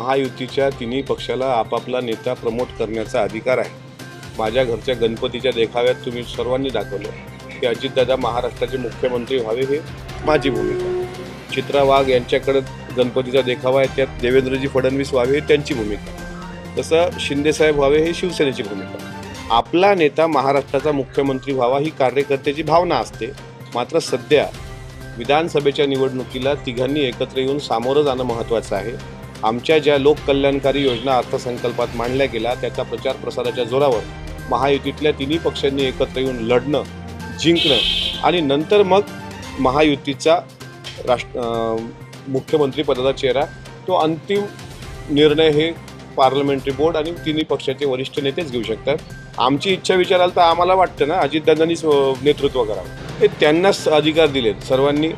महायुतीच्या तिन्ही पक्षाला आपापला नेता प्रमोट करण्याचा अधिकार आहे. माझ्या घरच्या गणपतीच्या देखाव्यात तुम्ही सर्वांनी दाखवलं. की अजितदादा महाराष्ट्राचे मुख्यमंत्री व्हावे हे माझी भूमिका. चित्रा वाघ यांच्याकडे गणपतीचा देखावा आहे त्यात देवेंद्रजी फडणवीस व्हावे हे त्यांची भूमिका. तसं शिंदेसाहेब व्हावे हे शिवसेनेची भूमिका. आपला नेता महाराष्ट्राचा मुख्यमंत्री व्हावा ही कार्यकर्त्याची भावना असते. मात्र सध्या विधानसभेच्या निवडणुकीला तिघांनी एकत्र येऊन सामोरं जाणं महत्त्वाचं आहे. आमच्या ज्या लोककल्याणकारी योजना अर्थसंकल्पात मांडल्या गेल्या त्याच्या प्रचार प्रसाराच्या जोरावर महायुतीतल्या तिन्ही पक्षांनी एकत्र येऊन लढणं जिंकणं आणि नंतर मग महायुतीचा राष्ट्र मुख्यमंत्रीपदाचा मुख्यमंत्री पदाचा चेहरा तो अंतिम निर्णय हे पार्लमेंटरी बोर्ड आणि तिन्ही पक्षाचे वरिष्ठ नेतेच घेऊ शकतात. आमची इच्छा विचाराल तर आम्हाला वाटतं ना अजितदादांनीच नेतृत्व करावं. हे त्यांनाच अधिकार दिलेत सर्वांनी.